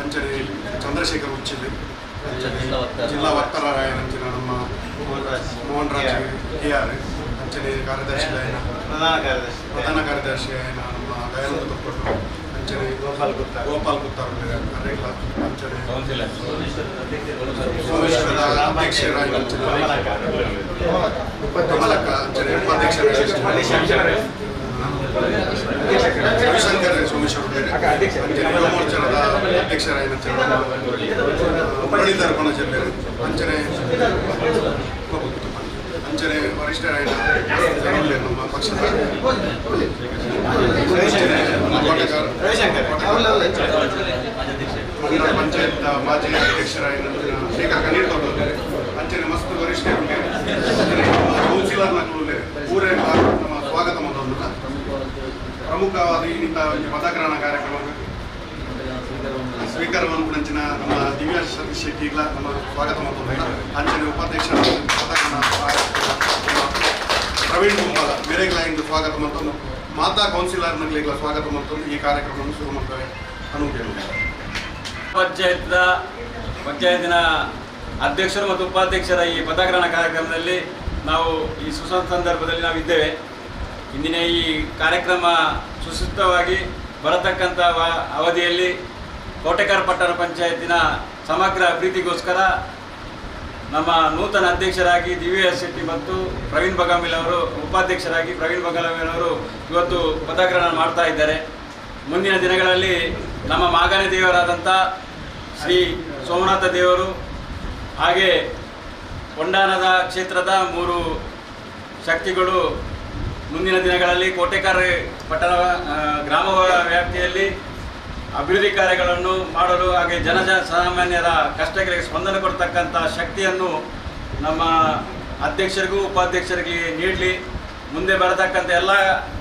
ಅಂಚನೆ ಚಂದ್ರಶೇಖರ್ ಉಚ್ಚಿಲಿ ಅಂಚನೆ ಜಿಲ್ಲಾ ವಕ್ತಾರರಾಯನ ಅಂಚನೆ ನಮ್ಮ ಮೋಹನ್ ರಾಜ್ ಕೆ ಆರ್ ಅಂಚನೆ ಕಾರ್ಯದರ್ಶಿ ಆಯ್ನ ಪ್ರಧಾನ ಕಾರ್ಯದರ್ಶಿ. ಪ್ರಧಾನ ಕಾರ್ಯದರ್ಶಿ ಆಯ್ನ ನಮ್ಮ ದಯಾನಂದ ತೊಕ್ಕೊಟ್ಟು ಅಂಚನೆ ಗೋಪಾಲ್ ಗುಪ್ತಾ. ಗೋಪಾಲ್ ಗುಪ್ತಾರ್ ಅರೆಲ್ಲ ಅಂಚನೆ ಸೋಮೇಶ್ವರದ ಅಧ್ಯಕ್ಷರಾಗಿ ಅಂಚನೆ ಕಮಲಕ್ಕ. ಅಂಚನೆ ಉಪಾಧ್ಯಕ್ಷರಾಗಿ ರವಿಶಂಕರ್ ಸೋಮೇಶ್ವರ ಯುವಮೋರ್ಚಾದ ಅಧ್ಯಕ್ಷರಾಗಿ ಮುರಳೀಧರ್ ಕೊಣಚೆಲ್ಲೆ ಅಂಚನೆ ಅಂಚನೆ ವರಿಷ್ಠರಾಯಿನ ನಮ್ಮ ಪಕ್ಷದ ಮಂಡಲ ಪಂಚಾಯತ್ ಮಾಜಿ ಅಧ್ಯಕ್ಷರಾಗಿ ಶೇಖರ್ ಕಣ್ಣೀರ್ ತಗೊಂಡಿದ್ದಾರೆ ಅಂಚನೆ ಮಸ್ತ್ ವರಿಷ್ಠರಿಗೆ ಅಂಚನೆ ಕೌನ್ಸಿಲರ್ ನಕಲುಲ್ಲೆ ಊರೇ ನಮ್ಮ ಸ್ವಾಗತ ಮಾಡೋದಿಲ್ಲ ಪ್ರಮುಖವಾದ ಈ ನಿಂತ ಒಂದು ಪದಗ್ರಹಣ ಕಾರ್ಯಕ್ರಮ ಸ್ವೀಕಾರ ಮನ್ಪುಣಂಚಿನ ನಮ್ಮ ದಿವ್ಯಾ ಸತೀಶ್ ಶೆಟ್ಟಿಗ್ಲ ನಮ್ಮ ಸ್ವಾಗತ ಮತ್ತು ಅಂಚನೆ ಉಪಾಧ್ಯಕ್ಷ ಪ್ರವೀಣ್ ಕುಂಬಾಲ ಬೇರೆಗ್ಲ ಇಂದು ಸ್ವಾಗತ ಮತ್ತು ಮಾತಾ ಕೌನ್ಸಿಲರ್ನಗಳಿಗೆಲ್ಲ ಸ್ವಾಗತ ಮತ್ತು ಈ ಕಾರ್ಯಕ್ರಮವನ್ನು ಶುರು ಮಾಡ್ತಾರೆ ಅನುಕೂಲ ಪಂಚಾಯತ್ನ ಪಂಚಾಯತಿನ ಅಧ್ಯಕ್ಷರು ಮತ್ತು ಉಪಾಧ್ಯಕ್ಷರ ಈ ಪದಗ್ರಹಣ ಕಾರ್ಯಕ್ರಮದಲ್ಲಿ ನಾವು ಈ ಸುಸಂದರ್ಭದಲ್ಲಿ ನಾವು ಇದ್ದೇವೆ ಇಂದಿನ ಈ ಕಾರ್ಯಕ್ರಮ ಸುಸೂತ್ರವಾಗಿ ಬರತಕ್ಕಂಥ ಅವಧಿಯಲ್ಲಿ ಕೋಟೆಕಾರ ಪಟ್ಟಣ ಪಂಚಾಯತಿನ ಸಮಗ್ರ ಅಭಿವೃದ್ಧಿಗೋಸ್ಕರ ನಮ್ಮ ನೂತನ ಅಧ್ಯಕ್ಷರಾಗಿ ದಿವ್ಯ ಶೆಟ್ಟಿ ಮತ್ತು ಪ್ರವೀಣ್ ಬಗಾಮಿಲ್ ಅವರು, ಉಪಾಧ್ಯಕ್ಷರಾಗಿ ಪ್ರವೀಣ್ ಬಗಾಮಿಲ್ ಅವರು ಇವತ್ತು ಪದಗ್ರಹಣ ಮಾಡ್ತಾ ಇದ್ದಾರೆ. ಮುಂದಿನ ದಿನಗಳಲ್ಲಿ ನಮ್ಮ ಮಾಗನೆ ದೇವರಾದಂಥ ಶ್ರೀ ಸೋಮನಾಥ ದೇವರು ಹಾಗೆ ಕೊಂಡಾನದ ಕ್ಷೇತ್ರದ ಮೂರು ಶಕ್ತಿಗಳು ಮುಂದಿನ ದಿನಗಳಲ್ಲಿ ಕೋಟೆಕಾರ ಪಟ್ಟಣ ಗ್ರಾಮ ವ್ಯಾಪ್ತಿಯಲ್ಲಿ ಅಭಿವೃದ್ಧಿ ಕಾರ್ಯಗಳನ್ನು ಮಾಡಲು ಹಾಗೆ ಜನ ಜನ ಸಾಮಾನ್ಯರ ಕಷ್ಟಗಳಿಗೆ ಸ್ಪಂದನೆ ಕೊಡ್ತಕ್ಕಂಥ ಶಕ್ತಿಯನ್ನು ನಮ್ಮ ಅಧ್ಯಕ್ಷರಿಗೂ ಉಪಾಧ್ಯಕ್ಷರಿಗೆ ನೀಡಲಿ. ಮುಂದೆ ಬರತಕ್ಕಂಥ ಎಲ್ಲ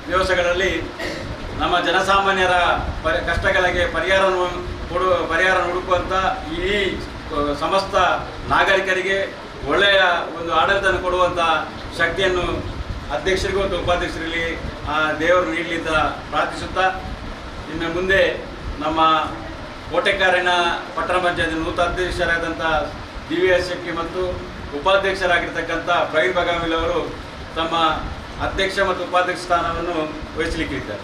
ದಿವಸಗಳಲ್ಲಿ ನಮ್ಮ ಜನಸಾಮಾನ್ಯರ ಪರಿ, ಕಷ್ಟಗಳಿಗೆ ಪರಿಹಾರವನ್ನು ಕೊಡು, ಪರಿಹಾರ ಹುಡುಕುವಂಥ ಈ ಸಮಸ್ತ ನಾಗರಿಕರಿಗೆ ಒಳ್ಳೆಯ ಒಂದು ಆಡಳಿತವನ್ನು ಕೊಡುವಂಥ ಶಕ್ತಿಯನ್ನು ಅಧ್ಯಕ್ಷರಿಗೂ ಮತ್ತು ಉಪಾಧ್ಯಕ್ಷರಲ್ಲಿ ಆ ದೇವರು ನೀಡಲಿ ಅಂತ ಪ್ರಾರ್ಥಿಸುತ್ತಾ, ಇನ್ನು ಮುಂದೆ ನಮ್ಮ ಕೋಟೆಕಾರಿನ ಪಟ್ಟಣ ಪಂಚಾಯತ್ ನೂತನ ಅಧ್ಯಕ್ಷರಾದಂಥ ಡಿ ವಿ ಎಸ್ ಶೆಟ್ಟಿ ಮತ್ತು ಉಪಾಧ್ಯಕ್ಷರಾಗಿರ್ತಕ್ಕಂಥ ಪ್ರವೀಣ್ ಬಗಾಮಿಲ್ ಅವರು ತಮ್ಮ ಅಧ್ಯಕ್ಷ ಮತ್ತು ಉಪಾಧ್ಯಕ್ಷ ಸ್ಥಾನವನ್ನು ವಹಿಸಲಿಕ್ಕಿದ್ದಾರೆ.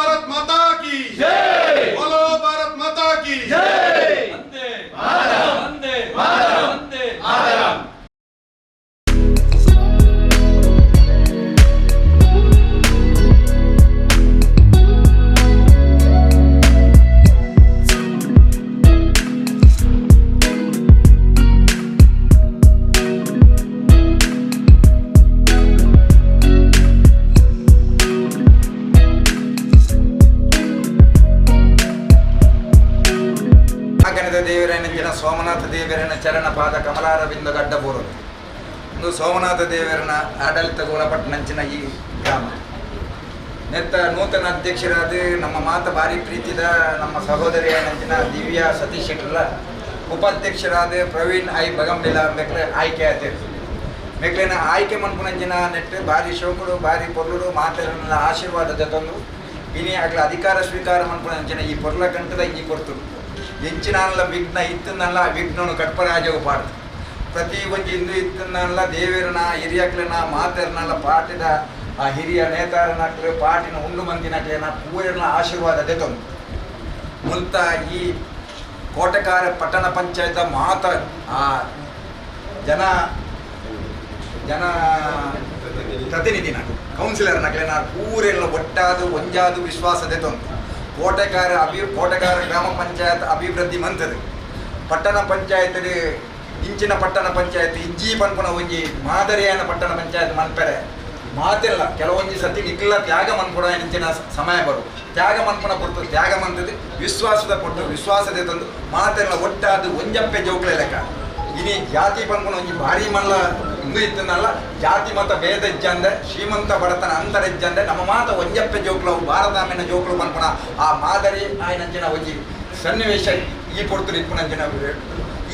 ನಮ್ಮ ಸಹೋದರಿಯ ನಂಚಿನ ದಿವ್ಯಾ ಸತೀಶ್ ಶೆಟ್ರಲ ಉಪಾಧ್ಯಕ್ಷರಾದ ಪ್ರವೀಣ್ ಐ ಬಗಂಬಿಲ ಮೆಕ್ಲೆ ಆಯ್ಕೆ ಆಯ್ತು ಮೆಕ್ಳಿನ ಆಯ್ಕೆ ಮನ್ಪುನಂಚಿನ ನೆಟ್ಟು, ಭಾರಿ ಶೋಕುಡು, ಭಾರಿ ಪೊರ್ಲುಡು ಮಾತೆರನ್ನ ಆಶೀರ್ವಾದ ಜೊತೊಂದು ಇನಿ ಆಗ್ಲ ಅಧಿಕಾರ ಸ್ವೀಕಾರ ಮನ್ಪುನಂಚಿನ ಈ ಪೊರ್ಲ ಕಂಟದ ಈ ಕೊರ್ತು ಎಂಚಿನಲ್ಲ ವಿಘ್ನ ಇತ್ತನಲ್ಲ ವಿಘ್ನನು ಕಟ್ಪರಾಜವು ಪಾಡ್ದು ಪ್ರತಿ ಒಂದು ಹಿಂದೂ ಇತ್ತನಲ್ಲ ದೇವರನ, ಹಿರಿಯಕ್ಲನ, ಮಾತೆರನಲ್ಲ ಪಾಟಿದ ಆ ಹಿರಿಯ ನೇತಾರನಾಗ್ಲಿ ಪಾಟಿನ ಉಂಡು ಮಂದಿನಕ್ಲೆನ ಪೂರನ ಆಶೀರ್ವಾದ ದೆತೊಂದು ಮುಲ್ತ ಈ ಕೋಟಕಾರ ಪಟ್ಟಣ ಪಂಚಾಯತ ಮಾತ ಜನ ಜನ ಪ್ರತಿನಿಧಿನ ಕೌನ್ಸಿಲರ್ನಕ್ಲೆನ ಊರೆಲ್ಲ ಒಟ್ಟಾದು ಒಂಜಾದು ವಿಶ್ವಾಸದೆ ತೊಂದು. ಕೋಟೆಕಾರ ಅಭಿ, ಕೋಟೆಕಾರ ಗ್ರಾಮ ಪಂಚಾಯತ್ ಅಭಿವೃದ್ಧಿ ಮಂತದು ಪಟ್ಟಣ ಪಂಚಾಯತ್ ಇಂಚಿನ ಪಟ್ಟಣ ಪಂಚಾಯತ್ ಇಜ್ಜಿ ಪನ್ಪುನ ಒಂಜಿ ಮಾದರಿಯಾನ ಪಟ್ಟಣ ಪಂಚಾಯತ್ ಮನ್ಪೆರೆ. ಮಾತಿಲ್ಲ. ಕೆಲವೊಂದು ಸತಿ ನಿಕ್ಲ ತ್ಯಾಗ ಮನ್ಪುಡ ನಿಂತಿನ ಸಮಯ ಬರು. ತ್ಯಾಗ ಮನ್ಪುನ ಕೊಡ್ತು, ತ್ಯಾಗ ಮಂತದ್ದು ವಿಶ್ವಾಸದ ಕೊಟ್ಟು ವಿಶ್ವಾಸದ ತಂದು ಮಾತೆಲ್ಲ ಒಟ್ಟಾದ ಒಂಜಪ್ಪೆ ಜೋಕ್ಲೆ ಲೆಕ್ಕ. ಇನಿ ಜಾತಿ ಪನ್ಪುನ ಒಂಜಿ ಭಾರಿ ಮಲ್ಲ ಇಂದು ಇತ್ತನಲ್ಲ ಜಾತಿ ಮತ ಭೇದ ಇಜ್ಜಂದೆ, ಶ್ರೀಮಂತ ಬಡತನ ಅಂತರ ಇಜ್ಜಂದೆ, ನಮ್ಮ ಮಾತ ಒಂಜಪ್ಪೆ ಜೋಕ್ಲು ಭಾರತಾಮಿನ ಜೋಕ್ಲು ಪನ್ಪುನ ಆ ಮಾದರಿ ಆಯ್ನಂಚಿನ ಒಂಜಿ ಸನ್ನಿವೇಶ ಈ ಪೊಡ್ತು ಇಪ್ಪುನಂಚಿನ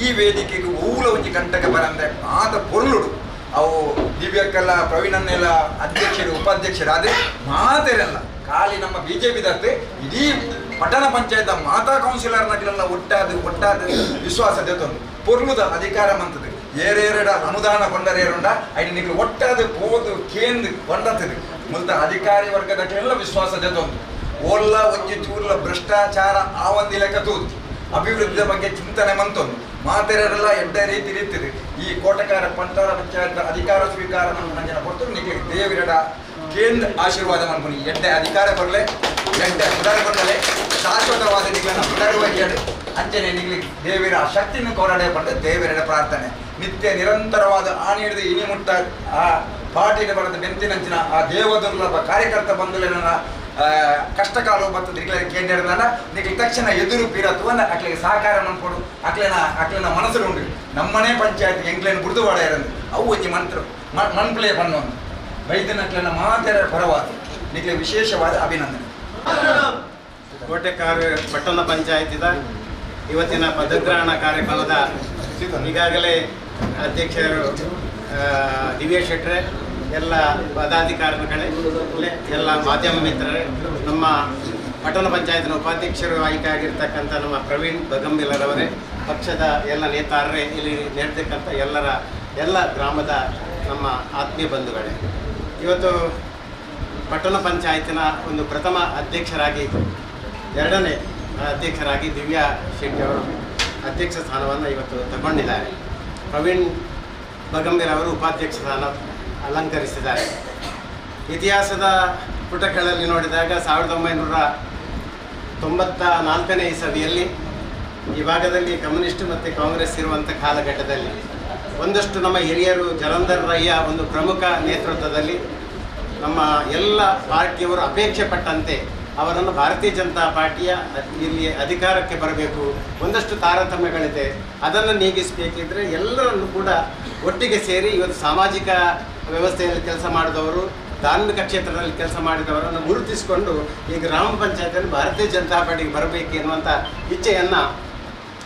ಈ ವೇದಿಕೆಗೆ ಊಲ ಒಂಜಿ ಕಂಟಕ ಬರಂದೆ ಮಾತ ಪೊರ್ಲುಡು. ಅವು ದಿವ್ಯಕ್ಕೆಲ್ಲ, ಪ್ರವೀಣನ್ನೆಲ್ಲ ಅಧ್ಯಕ್ಷರು, ಉಪಾಧ್ಯಕ್ಷರು ಅದೇ ಮಾತೆರಲ್ಲ. ಖಾಲಿ ನಮ್ಮ ಬಿಜೆಪಿ ದತ್ತೆ ಇಡೀ ಪಟ್ಟಣ ಪಂಚಾಯತ್ ಮಾತಾ ಕೌನ್ಸಿಲರ್ ನಗಲೆಲ್ಲ ಒಟ್ಟಾದ ಒಟ್ಟಾದ ವಿಶ್ವಾಸ ದೇತೊಂದು ಪೊರ್ಲುದ ಅಧಿಕಾರ ಮಂತದೆ. ಏರೇರಡ ಅನುದಾನ ಕೊಂಡರೇರುಂಡ ಐದು ನಿಗ್ಲು ಒಟ್ಟಾದ ಪೋದು ಕೇಂದ್ರ ಕೊಂಡತದು ಮುಲ್ತ ಅಧಿಕಾರಿ ವರ್ಗದಕ್ಕೆಲ್ಲ ವಿಶ್ವಾಸ ದೇತೊಂದು ಓಲ್ಲ ಒಂಜಿ ಚೂರ್ಲ, ಭ್ರಷ್ಟಾಚಾರ ಆ ಒಂದು ಲೆಕ್ಕ ತೂದು ಅಭಿವೃದ್ಧಿಯ ಬಗ್ಗೆ ಚಿಂತನೆ ಮಂತೊಂದು ಮಾತೆರೆಲ್ಲ ಎಡ್ಡ ರೀತಿ ರೀತಿದೆ ಈ ಕೋಟಕಾರ ಪಂಚಾರ ಪಂಚಾಯತ್ ಅಧಿಕಾರ ಸ್ವೀಕಾರ ನಂಜನ ಕೊಟ್ಟು ನಿಮಗೆ ದೇವಿರಡ ಕೇಂದ್ರ ಆಶೀರ್ವಾದ ಮನ್ಪುನಿ ಎಡ್ಡೆ ಅಧಿಕಾರ ಬರಲೆ ಎಡ್ಡೆ ಉದಾರ ಬರಲೆ ಶಾಶ್ವತವಾದ ನಿಗಳನ್ನ ಪುನರ್ವಹಿಯಲು ಅಂಚನೆ ನಿಗಲಿ, ದೇವಿರ ಶಕ್ತಿಯನ್ನು ಕೋರಾಡೆ ಪಂಡ ದೇವಿರಡ ಪ್ರಾರ್ಥನೆ. ನಿತ್ಯ ನಿರಂತರವಾದ ಆ ನೀಡಿದ ಇನಿ ಮುಟ್ಟ ಆ ಪಾಟಿಗೆ ಬರೆದ ಬೆಂತಿನಂಚಿನ ಆ ದೇವದುರ್ಲಭ ಕಾರ್ಯಕರ್ತ ಬಂಧುಗಳನ್ನ ಕಷ್ಟ ಕಾಲ ಬರ್ತದೆ ಕೇಂದ್ರ ನಿಗ್ಲಿ ತಕ್ಷಣ ಎದುರು ಪೀರತ್ವನ್ನ ಅಕ್ಲಿಗೆ ಸಹಕಾರ ಮನ್ಕೊಡು ಅಕ್ಲೇನ ಅಕ್ಲೇನ ಮನಸ್ಸು ಉಂಡು ನಮ್ಮನೆ ಪಂಚಾಯತ್ ಎಂಕ್ಲೇನ ಗುರುದು ಬಾಡ ಇರಂದು. ಅವು ಒಂಜಿ ಮಂತ್ರ. ಮನ್ಪ್ಲೇ ಪಣ್ಣೊಂದು ವೈದ್ಯನ ಅಕ್ಲೇನ ಮಾತೆರ ಪರವಾದ. ನಿಕ್ಲೆ ವಿಶೇಷವಾದ ಅಭಿನಂದನೆ. ಕೋಟೆಕಾರ ಪಟ್ಟಣ ಪಂಚಾಯತಿದ ಇವತ್ತಿನ ಪದಗ್ರಹಣ ಕಾರ್ಯಕ್ರಮದ ಈಗಾಗಲೇ ಅಧ್ಯಕ್ಷರು ದಿವ್ಯ ಶೆಟ್ರೆ ಎಲ್ಲ ಪದಾಧಿಕಾರಿಗಳೇ ಎಲ್ಲ ಮಾಧ್ಯಮ ಮಿತ್ರರೇ, ನಮ್ಮ ಪಟ್ಟಣ ಪಂಚಾಯತ್ನ ಉಪಾಧ್ಯಕ್ಷರು ಆಯ್ಕೆ ಆಗಿರ್ತಕ್ಕಂಥ ನಮ್ಮ ಪ್ರವೀಣ್ ಬಗಂಬಿಲರವರೇ ಪಕ್ಷದ ಎಲ್ಲ ನೇತಾರರೇ, ಇಲ್ಲಿ ನೀಡ್ತಕ್ಕಂಥ ಎಲ್ಲರ, ಎಲ್ಲ ಗ್ರಾಮದ ನಮ್ಮ ಆತ್ಮೀಯ ಬಂಧುಗಳೇ. ಇವತ್ತು ಪಟ್ಟಣ ಪಂಚಾಯತಿನ ಒಂದು ಪ್ರಥಮ ಅಧ್ಯಕ್ಷರಾಗಿ, ಎರಡನೇ ಅಧ್ಯಕ್ಷರಾಗಿ ದಿವ್ಯಾ ಶೆಟ್ಟಿ ಅವರು ಅಧ್ಯಕ್ಷ ಸ್ಥಾನವನ್ನು ಇವತ್ತು ತಗೊಂಡಿದ್ದಾರೆ. ಪ್ರವೀಣ್ ಬಗಂಬೀರ್ ಅವರು ಉಪಾಧ್ಯಕ್ಷ ಸ್ಥಾನ ಅಲಂಕರಿಸಿದ್ದಾರೆ. ಇತಿಹಾಸದ ಪುಟಗಳಲ್ಲಿ ನೋಡಿದಾಗ ಸಾವಿರದ ಒಂಬೈನೂರ ತೊಂಬತ್ತ ನಾಲ್ಕನೇ ಇಸವಿಯಲ್ಲಿ ಈ ಭಾಗದಲ್ಲಿ ಕಮ್ಯುನಿಸ್ಟ್ ಮತ್ತು ಕಾಂಗ್ರೆಸ್ ಇರುವಂಥ ಕಾಲಘಟ್ಟದಲ್ಲಿ ಒಂದಷ್ಟು ನಮ್ಮ ಹಿರಿಯರು ಜಲಂಧರ್ ರಯ್ಯ ಒಂದು ಪ್ರಮುಖ ನೇತೃತ್ವದಲ್ಲಿ ನಮ್ಮ ಎಲ್ಲ ಪಾರ್ಟಿಯವರು ಅಪೇಕ್ಷೆ ಪಟ್ಟಂತೆ ಅವರನ್ನು ಭಾರತೀಯ ಜನತಾ ಪಾರ್ಟಿಯ ಇಲ್ಲಿ ಅಧಿಕಾರಕ್ಕೆ ಬರಬೇಕು. ಒಂದಷ್ಟು ತಾರತಮ್ಯಗಳಿದೆ. ಅದನ್ನು ನೀಗಿಸಬೇಕಿದ್ರೆ ಎಲ್ಲರನ್ನು ಕೂಡ ಒಟ್ಟಿಗೆ ಸೇರಿ ಇವತ್ತು ಸಾಮಾಜಿಕ ವ್ಯವಸ್ಥೆಯಲ್ಲಿ ಕೆಲಸ ಮಾಡಿದವರು, ಧಾರ್ಮಿಕ ಕ್ಷೇತ್ರದಲ್ಲಿ ಕೆಲಸ ಮಾಡಿದವರನ್ನು ಗುರುತಿಸಿಕೊಂಡು ಈ ಗ್ರಾಮ ಪಂಚಾಯತಲ್ಲಿ ಭಾರತೀಯ ಜನತಾ ಪಾರ್ಟಿಗೆ ಬರಬೇಕು ಎನ್ನುವಂಥ ಇಚ್ಛೆಯನ್ನು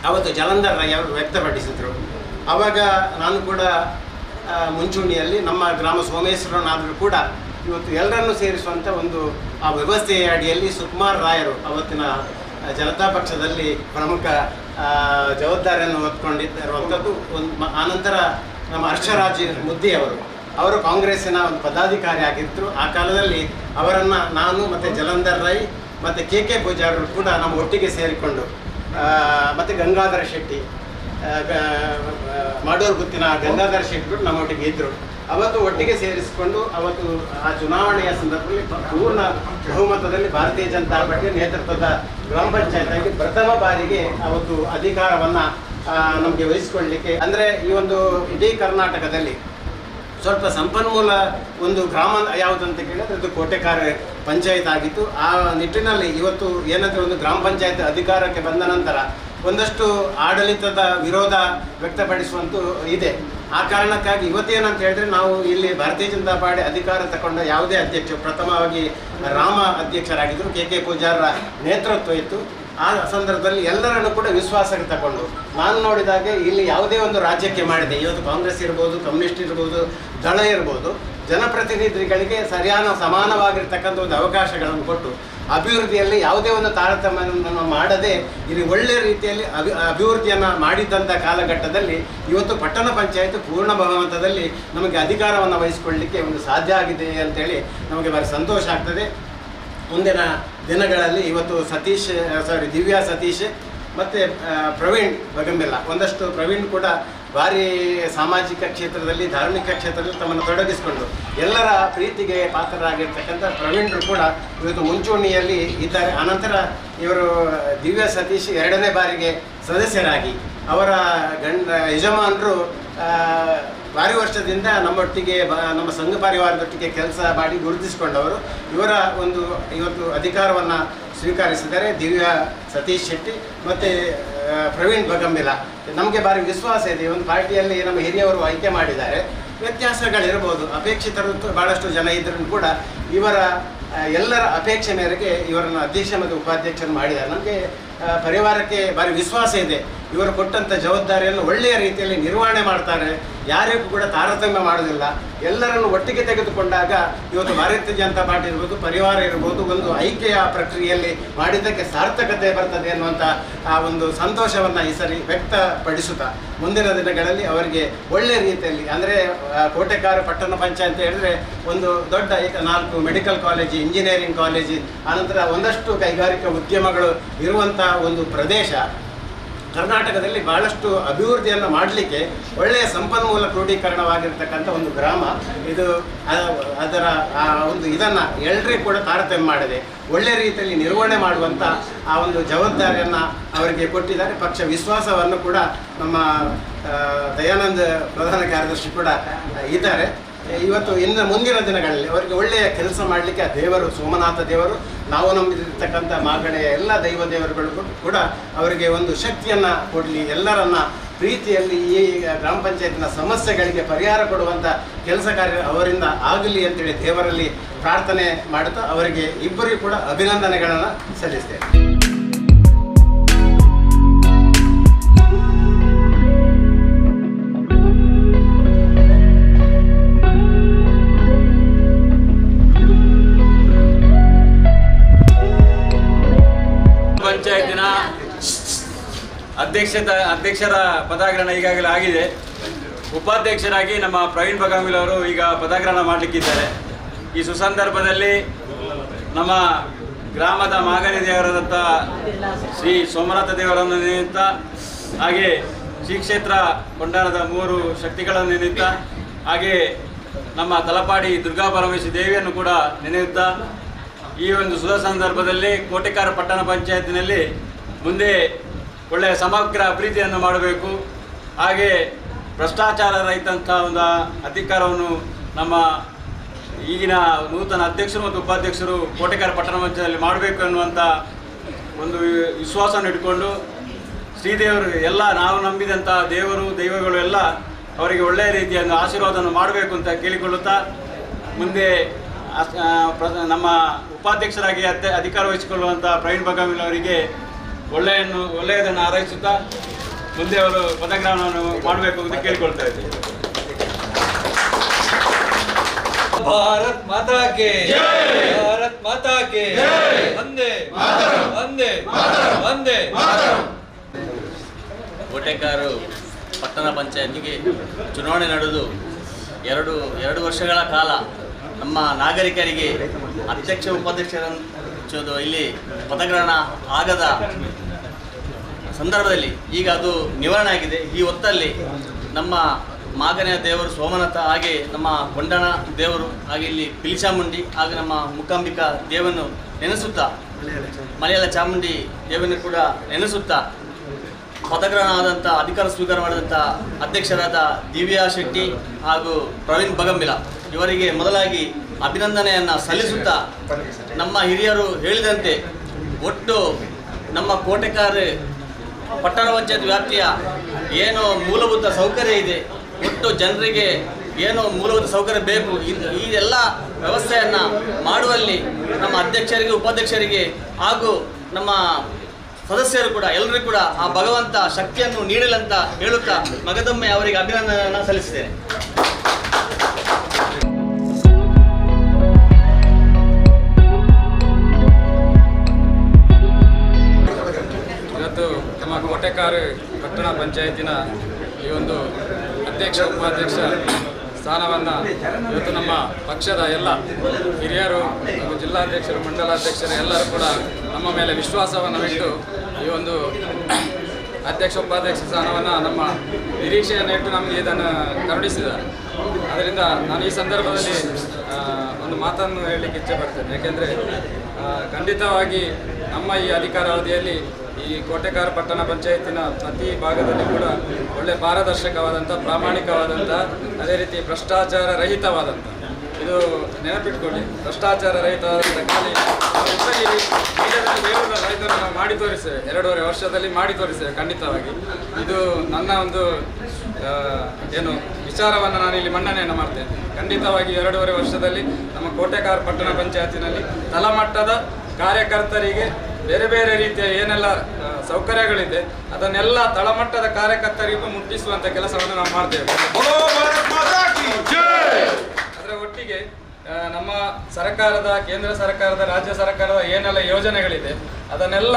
ಅವತ್ತು ಜಲಂಧರ್ ರೈ ಅವರು ವ್ಯಕ್ತಪಡಿಸಿದರು. ಆವಾಗ ನಾನು ಕೂಡ ಮುಂಚೂಣಿಯಲ್ಲಿ ನಮ್ಮ ಗ್ರಾಮ ಸೋಮೇಶ್ವರನಾದರೂ ಕೂಡ ಇವತ್ತು ಎಲ್ಲರನ್ನು ಸೇರಿಸುವಂಥ ಒಂದು, ಆ, ವ್ಯವಸ್ಥೆಯ ಅಡಿಯಲ್ಲಿ ಸುಕುಮಾರ್ ರಾಯರು ಅವತ್ತಿನ ಜನತಾ ಪಕ್ಷದಲ್ಲಿ ಪ್ರಮುಖ ಜವಾಬ್ದಾರಿಯನ್ನು ಹೊತ್ಕೊಂಡಿರುವಂಥದ್ದು ಒಂದು ಆನಂತರ ನಮ್ಮ ಹರ್ಷರಾಜ್ ಮುದ್ದಿಯವರು ಅವರು ಕಾಂಗ್ರೆಸ್ಸಿನ ಒಂದು ಪದಾಧಿಕಾರಿ ಆಗಿದ್ದರು ಆ ಕಾಲದಲ್ಲಿ ಅವರನ್ನು ನಾನು ಮತ್ತು ಜಲಂಧರ್ ರೈ ಮತ್ತು ಕೆ ಕೆ ಪೂಜಾರರು ಕೂಡ ನಮ್ಮ ಒಟ್ಟಿಗೆ ಸೇರಿಕೊಂಡು ಮತ್ತು ಗಂಗಾಧರ ಶೆಟ್ಟಿ ಮಾಡೋರ್ ಗುತ್ತಿನ ಗಂಗಾಧರ ಶೆಟ್ಟಿಗಳು ನಮ್ಮೊಟ್ಟಿಗೆ ಇದ್ದರು ಅವತ್ತು ಒಟ್ಟಿಗೆ ಸೇರಿಸಿಕೊಂಡು ಅವತ್ತು ಆ ಚುನಾವಣೆಯ ಸಂದರ್ಭದಲ್ಲಿ ಪೂರ್ಣ ಬಹುಮತದಲ್ಲಿ ಭಾರತೀಯ ಜನತಾ ಪಾರ್ಟಿ ನೇತೃತ್ವದ ಗ್ರಾಮ ಪಂಚಾಯತ್ ಪ್ರಥಮ ಬಾರಿಗೆ ಅವತ್ತು ಅಧಿಕಾರವನ್ನು ನಮಗೆ ವಹಿಸಿಕೊಳ್ಳಲಿಕ್ಕೆ ಅಂದರೆ ಈ ಒಂದು ಇಡೀ ಕರ್ನಾಟಕದಲ್ಲಿ ಸ್ವಲ್ಪ ಸಂಪನ್ಮೂಲ ಒಂದು ಗ್ರಾಮ ಯಾವುದಂತ ಕೇಳಿದ್ರೆ ಅದು ಕೋಟೆಕಾರ ಪಂಚಾಯತ್ ಆಗಿತ್ತು. ಆ ನಿಟ್ಟಿನಲ್ಲಿ ಇವತ್ತು ಏನಂದ್ರೆ ಒಂದು ಗ್ರಾಮ ಪಂಚಾಯತ್ ಅಧಿಕಾರಕ್ಕೆ ಬಂದ ನಂತರ ಒಂದಷ್ಟು ಆಡಳಿತದ ವಿರೋಧ ವ್ಯಕ್ತಪಡಿಸುವಂತ ಇದೆ. ಆ ಕಾರಣಕ್ಕಾಗಿ ಇವತ್ತೇನಂತ ಹೇಳಿದ್ರೆ ನಾವು ಇಲ್ಲಿ ಭಾರತೀಯ ಜನತಾ ಪಾರ್ಟಿ ಅಧಿಕಾರ ತಗೊಂಡ ಯಾವುದೇ ಅಧ್ಯಕ್ಷರು ಪ್ರಥಮವಾಗಿ ರಾಮ ಅಧ್ಯಕ್ಷರಾಗಿದ್ದರು ಕೆ ಕೆ ಪೂಜಾರರ ನೇತೃತ್ವ ಇತ್ತು. ಆ ಸಂದರ್ಭದಲ್ಲಿ ಎಲ್ಲರನ್ನು ಕೂಡ ವಿಶ್ವಾಸಕ್ಕೆ ತಗೊಂಡು. ನಾನು ನೋಡಿದಾಗ ಇಲ್ಲಿ ಯಾವುದೇ ಒಂದು ರಾಜ್ಯಕ್ಕೆ ಮಾಡಿದೆ. ಇವತ್ತು ಕಾಂಗ್ರೆಸ್ ಇರ್ಬೋದು, ಕಮ್ಯುನಿಸ್ಟ್ ಇರ್ಬೋದು, ದಳ ಇರ್ಬೋದು, ಜನಪ್ರತಿನಿಧಿಗಳಿಗೆ ಸರಿಯಾದ ಸಮಾನವಾಗಿರ್ತಕ್ಕಂಥ ಒಂದು ಅವಕಾಶಗಳನ್ನು ಕೊಟ್ಟು ಅಭಿವೃದ್ಧಿಯಲ್ಲಿ ಯಾವುದೇ ಒಂದು ತಾರತಮ್ಯವನ್ನು ಮಾಡದೆ ಇಲ್ಲಿ ಒಳ್ಳೆಯ ರೀತಿಯಲ್ಲಿ ಅಭಿ, ಅಭಿವೃದ್ಧಿಯನ್ನು ಮಾಡಿದ್ದಂಥ ಕಾಲಘಟ್ಟದಲ್ಲಿ ಇವತ್ತು ಪಟ್ಟಣ ಪಂಚಾಯತ್ ಪೂರ್ಣ ಬಹುಮತದಲ್ಲಿ ನಮಗೆ ಅಧಿಕಾರವನ್ನು ವಹಿಸಿಕೊಳ್ಳಲಿಕ್ಕೆ ಒಂದು ಸಾಧ್ಯ ಆಗಿದೆ ಅಂತೇಳಿ ನಮಗೆ ಭಾರಿ ಸಂತೋಷ ಆಗ್ತದೆ. ಮುಂದಿನ ದಿನಗಳಲ್ಲಿ ಇವತ್ತು ಸತೀಶ್ ಸಾರಿ ದಿವ್ಯಾ ಸತೀಶ್ ಮತ್ತು ಪ್ರವೀಣ್ ಬಗಂಬೆಲ್ಲ ಒಂದಷ್ಟು ಪ್ರವೀಣ್ ಕೂಡ ಭಾರಿ ಸಾಮಾಜಿಕ ಕ್ಷೇತ್ರದಲ್ಲಿ, ಧಾರ್ಮಿಕ ಕ್ಷೇತ್ರದಲ್ಲಿ ತಮ್ಮನ್ನು ತೊಡಗಿಸಿಕೊಂಡು ಎಲ್ಲರ ಪ್ರೀತಿಗೆ ಪಾತ್ರರಾಗಿರ್ತಕ್ಕಂಥ ಪ್ರವೀಣರು ಕೂಡ ಇವತ್ತು ಮುಂಚೂಣಿಯಲ್ಲಿ ಇದ್ದಾರೆ. ಆನಂತರ ಇವರು, ದಿವ್ಯಾ ಸತೀಶ್ ಎರಡನೇ ಬಾರಿಗೆ ಸದಸ್ಯರಾಗಿ, ಅವರ ಗಂಡ, ಯಜಮಾನರು ಭಾರಿ ವರ್ಷದಿಂದ ನಮ್ಮೊಟ್ಟಿಗೆ ನಮ್ಮ ಸಂಘ ಪರಿವಾರದೊಟ್ಟಿಗೆ ಕೆಲಸ ಮಾಡಿ ಗುರುತಿಸಿಕೊಂಡವರು. ಇವರ ಒಂದು ಇವತ್ತು ಅಧಿಕಾರವನ್ನು ಸ್ವೀಕರಿಸಿದರೆ ದಿವ್ಯ ಸತೀಶ್ ಶೆಟ್ಟಿ ಮತ್ತು ಪ್ರವೀಣ್ ಬಗಂಬಿಲ ನಮಗೆ ಭಾರಿ ವಿಶ್ವಾಸ ಇದೆ. ಒಂದು ಪಾರ್ಟಿಯಲ್ಲಿ ನಮ್ಮ ಹಿರಿಯವರು ಆಯ್ಕೆ ಮಾಡಿದ್ದಾರೆ. ವ್ಯತ್ಯಾಸಗಳಿರ್ಬೋದು. ಅಪೇಕ್ಷಿತರು ಭಾಳಷ್ಟು ಜನ ಇದ್ರೂ ಕೂಡ ಇವರ ಎಲ್ಲರ ಅಪೇಕ್ಷೆ ಮೇರೆಗೆ ಇವರನ್ನು ಅಧ್ಯಕ್ಷ ಮತ್ತು ಉಪಾಧ್ಯಕ್ಷರು ಮಾಡಿದ್ದಾರೆ. ನಮಗೆ ಪರಿವಾರಕ್ಕೆ ಭಾರಿ ವಿಶ್ವಾಸ ಇದೆ. ಇವರು ಕೊಟ್ಟಂಥ ಜವಾಬ್ದಾರಿಯನ್ನು ಒಳ್ಳೆಯ ರೀತಿಯಲ್ಲಿ ನಿರ್ವಹಣೆ ಮಾಡ್ತಾರೆ. ಯಾರಿಗೂ ಕೂಡ ತಾರತಮ್ಯ ಮಾಡೋದಿಲ್ಲ ಎಲ್ಲರನ್ನು ಒಟ್ಟಿಗೆ ತೆಗೆದುಕೊಂಡಾಗ ಇವತ್ತು ಭಾರತೀಯ ಜನತಾ ಪಾರ್ಟಿ ಇರ್ಬೋದು, ಪರಿವಾರ ಇರ್ಬೋದು, ಒಂದು ಐಕ್ಯ ಪ್ರಕ್ರಿಯೆಯಲ್ಲಿ ಮಾಡಿದ್ದಕ್ಕೆ ಸಾರ್ಥಕತೆ ಬರ್ತದೆ ಅನ್ನುವಂಥ ಆ ಒಂದು ಸಂತೋಷವನ್ನು ಈ ಸರಿ ವ್ಯಕ್ತಪಡಿಸುತ್ತಾ, ಮುಂದಿನ ದಿನಗಳಲ್ಲಿ ಅವರಿಗೆ ಒಳ್ಳೆಯ ರೀತಿಯಲ್ಲಿ, ಅಂದರೆ ಕೋಟೆಕಾರ ಪಟ್ಟಣ ಪಂಚಾಯತ್ ಹೇಳಿದ್ರೆ ಒಂದು ದೊಡ್ಡ ನಾಲ್ಕು ಮೆಡಿಕಲ್ ಕಾಲೇಜು, ಇಂಜಿನಿಯರಿಂಗ್ ಕಾಲೇಜು, ಆನಂತರ ಒಂದಷ್ಟು ಕೈಗಾರಿಕಾ ಉದ್ಯಮಗಳು ಇರುವಂಥ ಒಂದು ಪ್ರದೇಶ. ಕರ್ನಾಟಕದಲ್ಲಿ ಬಹಳಷ್ಟು ಅಭಿವೃದ್ಧಿಯನ್ನು ಮಾಡಲಿಕ್ಕೆ ಒಳ್ಳೆಯ ಸಂಪನ್ಮೂಲ ಕ್ರೋಢೀಕರಣವಾಗಿರ್ತಕ್ಕಂಥ ಒಂದು ಗ್ರಾಮ. ಇದು ಅದರ, ಆ, ಒಂದು ಇದನ್ನು ಎಲ್ಲರಿಗೂ ಕೂಡ ತಾರತಮ್ಯ ಮಾಡಿದೆ. ಒಳ್ಳೆಯ ರೀತಿಯಲ್ಲಿ ನಿರ್ವಹಣೆ ಮಾಡುವಂಥ ಆ ಒಂದು ಜವಾಬ್ದಾರಿಯನ್ನು ಅವರಿಗೆ ಕೊಟ್ಟಿದ್ದಾರೆ. ಪಕ್ಷ ವಿಶ್ವಾಸವನ್ನು ಕೂಡ ನಮ್ಮ ದಯಾನಂದ ಪ್ರಧಾನ ಕಾರ್ಯದರ್ಶಿ ಕೂಡ ಇದ್ದಾರೆ. ಇವತ್ತು ಇನ್ನು ಮುಂದಿನ ದಿನಗಳಲ್ಲಿ ಅವರಿಗೆ ಒಳ್ಳೆಯ ಕೆಲಸ ಮಾಡಲಿಕ್ಕೆ ಆ ದೇವರು, ಸೋಮನಾಥ ದೇವರು, ನಾವು ನಂಬಿರ್ತಕ್ಕಂಥ ಮಾಗಣೆಯ ಎಲ್ಲ ದೈವ ದೇವರುಗಳು ಕೂಡ ಅವರಿಗೆ ಒಂದು ಶಕ್ತಿಯನ್ನು ಕೊಡಲಿ, ಎಲ್ಲರನ್ನ ಪ್ರೀತಿಯಲ್ಲಿ ಈ ಗ್ರಾಮ ಪಂಚಾಯತಿನ ಸಮಸ್ಯೆಗಳಿಗೆ ಪರಿಹಾರ ಕೊಡುವಂಥ ಕೆಲಸ ಕಾರ್ಯ ಅವರಿಂದ ಆಗಲಿ ಅಂತೇಳಿ ದೇವರಲ್ಲಿ ಪ್ರಾರ್ಥನೆ ಮಾಡುತ್ತಾ ಅವರಿಗೆ ಇಬ್ಬರಿಗೂ ಕೂಡ ಅಭಿನಂದನೆಗಳನ್ನು ಸಲ್ಲಿಸ್ತೇನೆ. ಅಧ್ಯಕ್ಷತ ಅಧ್ಯಕ್ಷರ ಪದಾಗ್ರಹಣ ಈಗಾಗಲೇ ಆಗಿದೆ. ಉಪಾಧ್ಯಕ್ಷರಾಗಿ ನಮ್ಮ ಪ್ರವೀಣ್ ಬಗಾಮಿಲ್ ಅವರು ಈಗ ಪದಾಗ್ರಹಣ ಮಾಡಲಿಕ್ಕಿದ್ದಾರೆ. ಈ ಸುಸಂದರ್ಭದಲ್ಲಿ ನಮ್ಮ ಗ್ರಾಮದ ಮಾಗನಿ ದೇವರಾದಂಥ ಶ್ರೀ ಸೋಮನಾಥ ದೇವರನ್ನು ನೆನೆಯುತ್ತಾ, ಹಾಗೆ ಶ್ರೀ ಕ್ಷೇತ್ರ ಕೊಂಡಾರದ ಮೂರು ಶಕ್ತಿಗಳನ್ನು ನೆನೆಯುತ್ತಾ, ಹಾಗೆ ನಮ್ಮ ತಲಪಾಡಿ ದುರ್ಗಾ ಪರಮೇಶ್ವರಿ ದೇವಿಯನ್ನು ಕೂಡ ನೆನೆಯುತ್ತಾ, ಈ ಒಂದು ಸುಧ ಸಂದರ್ಭದಲ್ಲಿ ಕೋಟೆಕಾರ ಪಟ್ಟಣ ಪಂಚಾಯತಿನಲ್ಲಿ ಮುಂದೆ ಒಳ್ಳೆಯ ಸಮಗ್ರ ಅಭಿವೃದ್ಧಿಯನ್ನು ಮಾಡಬೇಕು. ಹಾಗೆ ಭ್ರಷ್ಟಾಚಾರ ರಹಿತಂಥ ಒಂದು ಅಧಿಕಾರವನ್ನು ನಮ್ಮ ಈಗಿನ ನೂತನ ಅಧ್ಯಕ್ಷರು ಮತ್ತು ಉಪಾಧ್ಯಕ್ಷರು ಕೋಟೆಕಾರ ಪಟ್ಟಣ ಮಂಚದಲ್ಲಿ ಮಾಡಬೇಕು ಅನ್ನುವಂಥ ಒಂದು ವಿಶ್ವಾಸವನ್ನು ಇಟ್ಕೊಂಡು ಶ್ರೀದೇವರು ಎಲ್ಲ ನಾವು ನಂಬಿದಂಥ ದೇವರು, ದೈವಗಳು ಎಲ್ಲ ಅವರಿಗೆ ಒಳ್ಳೆಯ ರೀತಿಯ ಒಂದು ಆಶೀರ್ವಾದವನ್ನು ಮಾಡಬೇಕು ಅಂತ ಕೇಳಿಕೊಳ್ಳುತ್ತಾ ಮುಂದೆ ನಮ್ಮ ಉಪಾಧ್ಯಕ್ಷರಾಗಿ ಅಧ್ಯ ಅಧಿಕಾರ ವಹಿಸಿಕೊಳ್ಳುವಂಥ ಪ್ರವೀಣ್ ಬಗಾಮಿಲ್ ಅವರಿಗೆ ಒಳ್ಳೆಯನ್ನು, ಒಳ್ಳೆಯದನ್ನು ಆರೈಸುತ್ತಾ ಮುಂದೆ ಅವರು ಪದಗ್ರಹಣವನ್ನು ಮಾಡಬೇಕು ಅಂತ ಕೇಳಿಕೊಳ್ತಾ ಇದ್ದೀವಿ ಭಾರತ್ ಮಾತಾಕೆ ಭಾರತ್ ಮಾತಾಕೆ ಒಂದೇ ಒಂದೇ ಒಂದೇ ಕೋಟೆಕಾರು ಪಟ್ಟಣ ಪಂಚಾಯತ್ಗೆ ಚುನಾವಣೆ ನಡೆದು ಎರಡು ಎರಡು ವರ್ಷಗಳ ಕಾಲ ನಮ್ಮ ನಾಗರಿಕರಿಗೆ ಅಧ್ಯಕ್ಷ ಉಪಾಧ್ಯಕ್ಷರ ಇಲ್ಲಿ ಪದಗ್ರಹಣ ಆಗದ ಸಂದರ್ಭದಲ್ಲಿ ಈಗ ಅದು ನಿವಾರಣೆ ಆಗಿದೆ. ಈ ಹೊತ್ತಲ್ಲಿ ನಮ್ಮ ಮಾಗನೆಯ ದೇವರು ಸೋಮನಾಥ, ಹಾಗೆ ನಮ್ಮ ಕೊಂಡಣ ದೇವರು, ಹಾಗೆ ಇಲ್ಲಿ ಪಿಲಿಚಾಮುಂಡಿ, ಹಾಗೆ ನಮ್ಮ ಮುಕಾಂಬಿಕಾ ದೇವನ್ನು ನೆನೆಸುತ್ತಾ, ಮಲಯಾಳ ಚಾಮುಂಡಿ ದೇವನ್ನು ಕೂಡ ನೆನೆಸುತ್ತಾ ಪದಗ್ರಹಣ ಆದಂಥ ಅಧಿಕಾರ ಸ್ವೀಕಾರ ಮಾಡಿದಂಥ ಅಧ್ಯಕ್ಷರಾದ ದಿವ್ಯಾ ಶೆಟ್ಟಿ ಹಾಗೂ ಪ್ರವೀಣ್ ಬಗಂಬಿಲ ಇವರಿಗೆ ಮೊದಲಾಗಿ ಅಭಿನಂದನೆಯನ್ನು ಸಲ್ಲಿಸುತ್ತಾ ನಮ್ಮ ಹಿರಿಯರು ಹೇಳಿದಂತೆ, ಒಟ್ಟು ನಮ್ಮ ಕೋಟೆಕಾರ ಪಟ್ಟಣ ಪಂಚಾಯತ್ ವ್ಯಾಪ್ತಿಯ ಏನು ಮೂಲಭೂತ ಸೌಕರ್ಯ ಇದೆ. ಒಟ್ಟು ಜನರಿಗೆ ಏನು ಮೂಲಭೂತ ಸೌಕರ್ಯ ಬೇಕು. ಈ ಎಲ್ಲ ವ್ಯವಸ್ಥೆಯನ್ನು ಮಾಡುವಲ್ಲಿ ನಮ್ಮ ಅಧ್ಯಕ್ಷರಿಗೆ, ಉಪಾಧ್ಯಕ್ಷರಿಗೆ ಹಾಗೂ ನಮ್ಮ ಸದಸ್ಯರು ಕೂಡ ಎಲ್ಲರಿಗೂ ಕೂಡ ಆ ಭಗವಂತ ಶಕ್ತಿಯನ್ನು ನೀಡಲಂತ ಹೇಳುತ್ತಾ ಮಗದೊಮ್ಮೆ ಅವರಿಗೆ ಅಭಿನಂದನೆಯನ್ನು ಸಲ್ಲಿಸಿದ್ದೇನೆ ಕೋಟೆಕಾರು ಪಟ್ಟಣ ಪಂಚಾಯತಿನ ಈ ಒಂದು ಅಧ್ಯಕ್ಷ, ಉಪಾಧ್ಯಕ್ಷ ಸ್ಥಾನವನ್ನು ಇವತ್ತು ನಮ್ಮ ಪಕ್ಷದ ಎಲ್ಲ ಹಿರಿಯರು ಹಾಗೂ ಜಿಲ್ಲಾಧ್ಯಕ್ಷರು, ಮಂಡಲಾಧ್ಯಕ್ಷರು ಎಲ್ಲರೂ ಕೂಡ ನಮ್ಮ ಮೇಲೆ ವಿಶ್ವಾಸವನ್ನು ಇಟ್ಟು ಈ ಒಂದು ಅಧ್ಯಕ್ಷ, ಉಪಾಧ್ಯಕ್ಷ ಸ್ಥಾನವನ್ನು ನಮ್ಮ ನಿರೀಕ್ಷೆಯನ್ನು ಇಟ್ಟು ನಮಗೆ ಇದನ್ನು ಕರುಣಿಸಿದ್ದಾರೆ. ಅದರಿಂದ ನಾನು ಈ ಸಂದರ್ಭದಲ್ಲಿ ಒಂದು ಮಾತನ್ನು ಹೇಳಲಿಕ್ಕೆ ಇಚ್ಛೆ ಪಡ್ತೇನೆ. ಯಾಕೆಂದರೆ ಖಂಡಿತವಾಗಿ ನಮ್ಮ ಈ ಅಧಿಕಾರಾವಧಿಯಲ್ಲಿ ಈ ಕೋಟೆಕಾರ ಪಟ್ಟಣ ಪಂಚಾಯತಿನ ಪ್ರತಿ ಭಾಗದಲ್ಲಿ ಕೂಡ ಒಳ್ಳೆ ಪಾರದರ್ಶಕವಾದಂಥ, ಪ್ರಾಮಾಣಿಕವಾದಂಥ, ಅದೇ ರೀತಿ ಭ್ರಷ್ಟಾಚಾರ ರಹಿತವಾದಂಥ. ಇದು ನೆನಪಿಟ್ಕೊಳ್ಳಿ. ಭ್ರಷ್ಟಾಚಾರ ರಹಿತವಾದಂಥ ಖಾಲಿ ಮಾಡಿ ತೋರಿಸ್ತೇವೆ. ಎರಡೂವರೆ ವರ್ಷದಲ್ಲಿ ಮಾಡಿ ತೋರಿಸ್ತೇವೆ ಖಂಡಿತವಾಗಿ. ಇದು ನನ್ನ ಒಂದು ಏನು ವಿಚಾರವನ್ನು ನಾನು ಇಲ್ಲಿ ಮನ್ನಣೆಯನ್ನು ಮಾಡ್ತೇನೆ. ಖಂಡಿತವಾಗಿ ಎರಡೂವರೆ ವರ್ಷದಲ್ಲಿ ನಮ್ಮ ಕೋಟೆಕಾರ ಪಟ್ಟಣ ಪಂಚಾಯತಿನಲ್ಲಿ ತಳಮಟ್ಟದ ಕಾರ್ಯಕರ್ತರಿಗೆ ಬೇರೆ ಬೇರೆ ರೀತಿಯ ಏನೆಲ್ಲ ಸೌಕರ್ಯಗಳಿದೆ ಅದನ್ನೆಲ್ಲ ತಳಮಟ್ಟದ ಕಾರ್ಯಕರ್ತರಿಗೂ ಮುಟ್ಟಿಸುವಂತ ಕೆಲಸವನ್ನು ನಾವು ಮಾಡ್ತೇವೆ. ಅದರ ಒಟ್ಟಿಗೆ ನಮ್ಮ ಸರ್ಕಾರದ ಕೇಂದ್ರ ಸರ್ಕಾರದ ರಾಜ್ಯ ಸರ್ಕಾರದ ಏನೆಲ್ಲ ಯೋಜನೆಗಳಿದೆ ಅದನ್ನೆಲ್ಲ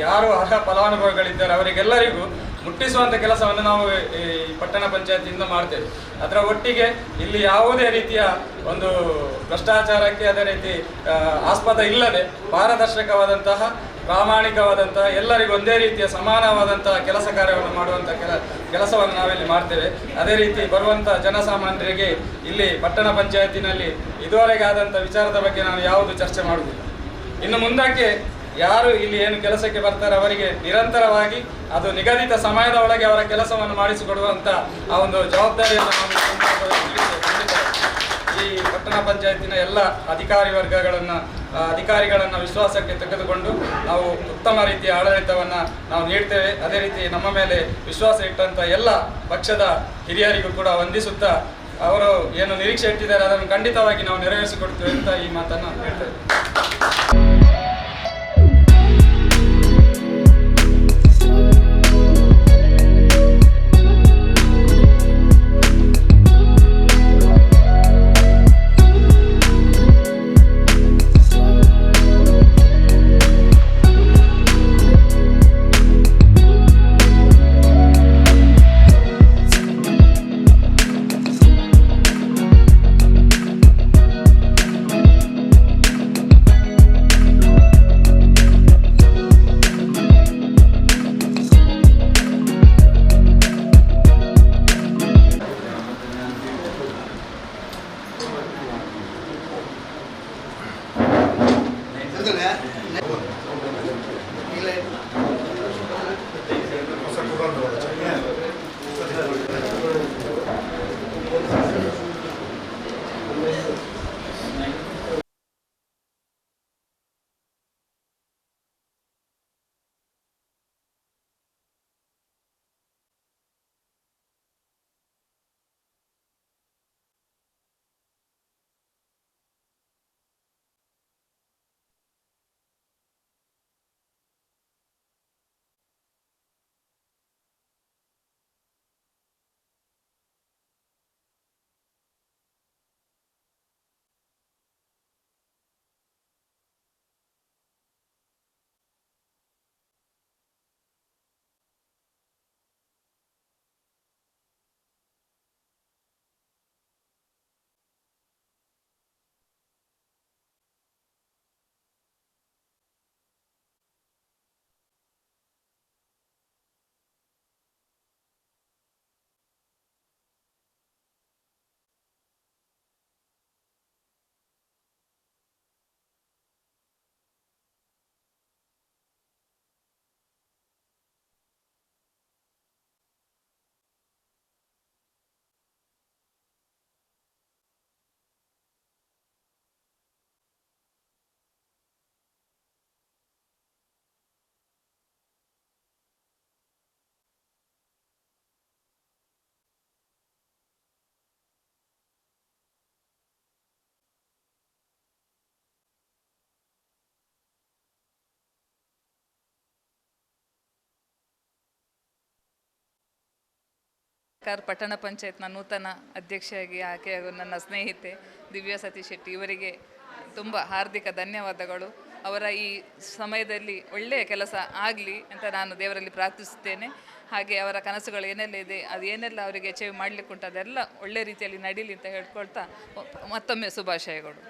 ಯಾರು ಅರ್ಹ ಫಲಾನುಭವಿಗಳಿದ್ದಾರೆ ಅವರಿಗೆಲ್ಲರಿಗೂ ಮುಟ್ಟಿಸುವಂಥ ಕೆಲಸವನ್ನು ನಾವು ಈ ಪಟ್ಟಣ ಪಂಚಾಯತಿಯಿಂದ ಮಾಡ್ತೇವೆ. ಅದರ ಒಟ್ಟಿಗೆ ಇಲ್ಲಿ ಯಾವುದೇ ರೀತಿಯ ಒಂದು ಭ್ರಷ್ಟಾಚಾರಕ್ಕೆ ಅದೇ ರೀತಿ ಆಸ್ಪದ ಇಲ್ಲದೆ ಪಾರದರ್ಶಕವಾದಂತಹ, ಪ್ರಾಮಾಣಿಕವಾದಂತಹ, ಎಲ್ಲರಿಗೂ ಒಂದೇ ರೀತಿಯ ಸಮಾನವಾದಂತಹ ಕೆಲಸ ಕಾರ್ಯವನ್ನು ಮಾಡುವಂಥ ಕೆಲ, ಕೆಲಸವನ್ನು ನಾವಿಲ್ಲಿ ಮಾಡ್ತೇವೆ. ಅದೇ ರೀತಿ ಬರುವಂಥ ಜನಸಾಮಾನ್ಯರಿಗೆ ಇಲ್ಲಿ ಪಟ್ಟಣ ಪಂಚಾಯತಿನಲ್ಲಿ ಇದುವರೆಗೆ ಆದಂಥ ವಿಚಾರದ ಬಗ್ಗೆ ನಾನು ಯಾವುದು ಚರ್ಚೆ ಮಾಡುವುದಿಲ್ಲ. ಇನ್ನು ಮುಂದಕ್ಕೆ ಯಾರು ಇಲ್ಲಿ ಏನು ಕೆಲಸಕ್ಕೆ ಬರ್ತಾರೆ ಅವರಿಗೆ ನಿರಂತರವಾಗಿ ಅದು ನಿಗದಿತ ಸಮಯದ ಒಳಗೆ ಅವರ ಕೆಲಸವನ್ನು ಮಾಡಿಸಿಕೊಡುವಂಥ ಆ ಒಂದು ಜವಾಬ್ದಾರಿಯನ್ನು ಈ ಪಟ್ಟಣ ಪಂಚಾಯತಿನ ಎಲ್ಲ ಅಧಿಕಾರಿ ವರ್ಗಗಳನ್ನು ಅಧಿಕಾರಿಗಳನ್ನು ವಿಶ್ವಾಸಕ್ಕೆ ತೆಗೆದುಕೊಂಡು ನಾವು ಉತ್ತಮ ರೀತಿಯ ಆಡಳಿತವನ್ನು ನಾವು ನೀಡ್ತೇವೆ. ಅದೇ ರೀತಿ ನಮ್ಮ ಮೇಲೆ ವಿಶ್ವಾಸ ಇಟ್ಟಂಥ ಎಲ್ಲ ಪಕ್ಷದ ಹಿರಿಯರಿಗೂ ಕೂಡ ವಂದಿಸುತ್ತಾ ಅವರು ಏನು ನಿರೀಕ್ಷೆ ಇಟ್ಟಿದ್ದಾರೆ ಅದನ್ನು ಖಂಡಿತವಾಗಿ ನಾವು ನೆರವೇರಿಸಿಕೊಡ್ತೇವೆ ಅಂತ ಈ ಮಾತನ್ನು ಹೇಳ್ತೇವೆ ಕಾರ್ ಪಟ್ಟಣ ಪಂಚಾಯತ್ನ ನೂತನ ಅಧ್ಯಕ್ಷೆಯಾಗಿ ಆಕೆ ನನ್ನ ಸ್ನೇಹಿತೆ ದಿವ್ಯಾ ಸತೀಶ್ ಶೆಟ್ಟಿ ಇವರಿಗೆ ತುಂಬ ಹಾರ್ದಿಕ ಧನ್ಯವಾದಗಳು. ಅವರ ಈ ಸಮಯದಲ್ಲಿ ಒಳ್ಳೆಯ ಕೆಲಸ ಆಗಲಿ ಅಂತ ನಾನು ದೇವರಲ್ಲಿ ಪ್ರಾರ್ಥಿಸುತ್ತೇನೆ. ಹಾಗೆ ಅವರ ಕನಸುಗಳು ಏನೆಲ್ಲ ಇದೆ, ಅದು ಏನೆಲ್ಲ ಅವರಿಗೆ ಅಚೀವ್ ಮಾಡಲಿಕ್ಕೆ ಉಂಟು, ಅದೆಲ್ಲ ಒಳ್ಳೆ ರೀತಿಯಲ್ಲಿ ನಡೀಲಿ ಅಂತ ಹೇಳ್ಕೊಳ್ತಾ ಮತ್ತೊಮ್ಮೆ ಶುಭಾಶಯಗಳು.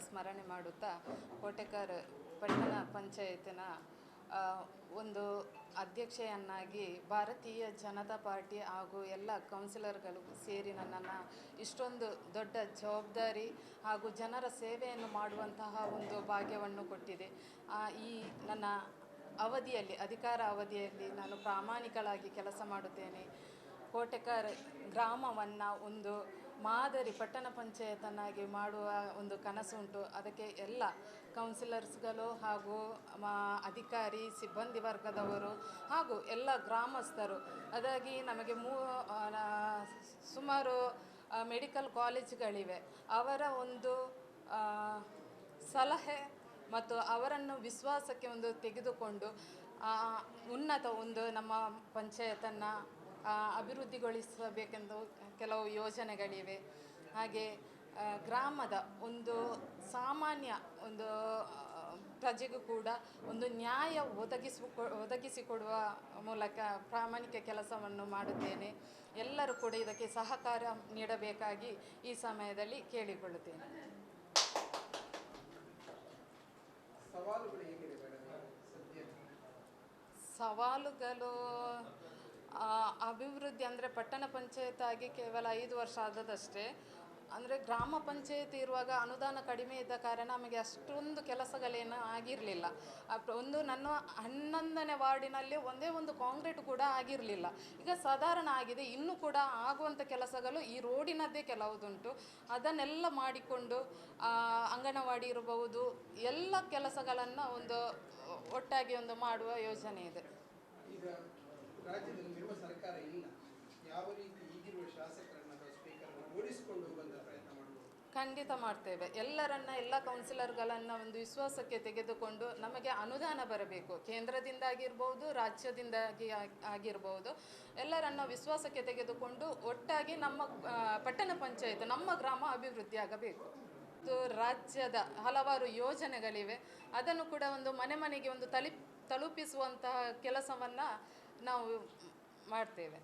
ಸ್ಮರಣೆ ಮಾಡುತ್ತಾ ಕೋಟೆಕರ್ ಪಟ್ಟಣ ಪಂಚಾಯತಿನ ಒಂದು ಅಧ್ಯಕ್ಷೆಯನ್ನಾಗಿ ಭಾರತೀಯ ಜನತಾ ಪಾರ್ಟಿ ಹಾಗೂ ಎಲ್ಲ ಕೌನ್ಸಿಲರ್ಗಳು ಸೇರಿ ನನ್ನನ್ನು ಇಷ್ಟೊಂದು ದೊಡ್ಡ ಜವಾಬ್ದಾರಿ ಹಾಗೂ ಜನರ ಸೇವೆಯನ್ನು ಮಾಡುವಂತಹ ಒಂದು ಭಾಗ್ಯವನ್ನು ಕೊಟ್ಟಿದೆ. ಈ ನನ್ನ ಅವಧಿಯಲ್ಲಿ, ಅಧಿಕಾರ ಅವಧಿಯಲ್ಲಿ ನಾನು ಪ್ರಾಮಾಣಿಕಳಾಗಿ ಕೆಲಸ ಮಾಡುತ್ತೇನೆ. ಕೋಟೆಕರ್ ಗ್ರಾಮವನ್ನು ಒಂದು ಮಾದರಿ ಪಟ್ಟಣ ಪಂಚಾಯತನ್ನಾಗಿ ಮಾಡುವ ಒಂದು ಕನಸುಂಟು. ಅದಕ್ಕೆ ಎಲ್ಲ ಕೌನ್ಸಿಲರ್ಸ್ಗಳು ಹಾಗೂ ಅಧಿಕಾರಿ, ಸಿಬ್ಬಂದಿ ವರ್ಗದವರು ಹಾಗೂ ಎಲ್ಲ ಗ್ರಾಮಸ್ಥರು ಅದಾಗಿ ನಮಗೆ ಮೂ ಸುಮಾರು ಮೆಡಿಕಲ್ ಕಾಲೇಜುಗಳಿವೆ. ಅವರ ಒಂದು ಸಲಹೆ ಮತ್ತು ಅವರನ್ನು ವಿಶ್ವಾಸಕ್ಕೆ ಒಂದು ತೆಗೆದುಕೊಂಡು ಉನ್ನತ ಒಂದು ನಮ್ಮ ಪಂಚಾಯತನ್ನು ಅಭಿವೃದ್ಧಿಗೊಳಿಸಬೇಕೆಂದು ಕೆಲವು ಯೋಜನೆಗಳಿವೆ. ಹಾಗೆ ಗ್ರಾಮದ ಒಂದು ಸಾಮಾನ್ಯ ಒಂದು ಪ್ರಜೆಗೂ ಕೂಡ ಒಂದು ನ್ಯಾಯ ಒದಗಿಸಿ ಒದಗಿಸಿಕೊಡುವ ಮೂಲಕ ಪ್ರಾಮಾಣಿಕ ಕೆಲಸವನ್ನು ಮಾಡುತ್ತೇನೆ. ಎಲ್ಲರೂ ಕೂಡ ಇದಕ್ಕೆ ಸಹಕಾರ ನೀಡಬೇಕಾಗಿ ಈ ಸಮಯದಲ್ಲಿ ಕೇಳಿಕೊಳ್ಳುತ್ತೇನೆ. ಸವಾಲುಗಳು ಅಭಿವೃದ್ಧಿ ಅಂದರೆ ಪಟ್ಟಣ ಪಂಚಾಯತ್ ಆಗಿ ಕೇವಲ ಐದು ವರ್ಷ ಆದದಷ್ಟೇ. ಅಂದರೆ ಗ್ರಾಮ ಪಂಚಾಯತ್ ಇರುವಾಗ ಅನುದಾನ ಕಡಿಮೆ ಇದ್ದ ಕಾರಣ ನಮಗೆ ಅಷ್ಟೊಂದು ಕೆಲಸಗಳೇನು ಆಗಿರಲಿಲ್ಲ. ಒಂದು ನನ್ನ ಹನ್ನೊಂದನೇ ವಾರ್ಡಿನಲ್ಲಿ ಒಂದೇ ಒಂದು ಕಾಂಕ್ರೀಟ್ ಕೂಡ ಆಗಿರಲಿಲ್ಲ. ಈಗ ಸಾಧಾರಣ ಆಗಿದೆ, ಇನ್ನೂ ಕೂಡ ಆಗುವಂಥ ಕೆಲಸಗಳು ಈ ರೋಡಿನದ್ದೇ ಕೆಲವುದುಂಟು. ಅದನ್ನೆಲ್ಲ ಮಾಡಿಕೊಂಡು ಅಂಗನವಾಡಿ ಇರಬಹುದು, ಎಲ್ಲ ಕೆಲಸಗಳನ್ನು ಒಂದು ಒಟ್ಟಾಗಿ ಒಂದು ಮಾಡುವ ಯೋಜನೆ ಇದೆ. ಸರ್ಕಾರ ಇಲ್ಲ. ಯಾವ ರೀತಿ ಈಗಿರುವ ಶಾಸಕರನ್ನ ಸ್ಪೀಕರ್ನ ಓಡಿಸಿಕೊಂಡು ಬಂದ ಪ್ರಯತ್ನ ಮಾಡಬಹುದು ಖಂಡಿತ ಮಾಡ್ತೇವೆ. ಎಲ್ಲರನ್ನ, ಎಲ್ಲ ಕೌನ್ಸಿಲರ್ಗಳನ್ನು ಒಂದು ವಿಶ್ವಾಸಕ್ಕೆ ತೆಗೆದುಕೊಂಡು ನಮಗೆ ಅನುದಾನ ಬರಬೇಕು. ಕೇಂದ್ರದಿಂದ ಆಗಿರ್ಬೋದು ರಾಜ್ಯದಿಂದಾಗಿ ಆಗಿರ್ಬೋದು. ಎಲ್ಲರನ್ನ ವಿಶ್ವಾಸಕ್ಕೆ ತೆಗೆದುಕೊಂಡು ಒಟ್ಟಾಗಿ ನಮ್ಮ ಪಟ್ಟಣ ಪಂಚಾಯತ್, ನಮ್ಮ ಗ್ರಾಮ ಅಭಿವೃದ್ಧಿ ಆಗಬೇಕು. ರಾಜ್ಯದ ಹಲವಾರು ಯೋಜನೆಗಳಿವೆ. ಅದನ್ನು ಕೂಡ ಒಂದು ಮನೆ ಮನೆಗೆ ಒಂದು ತಲಿ ತಲುಪಿಸುವಂತಹ ಕೆಲಸವನ್ನು ನಾವು ಮಾಡ್ತೇವೆ.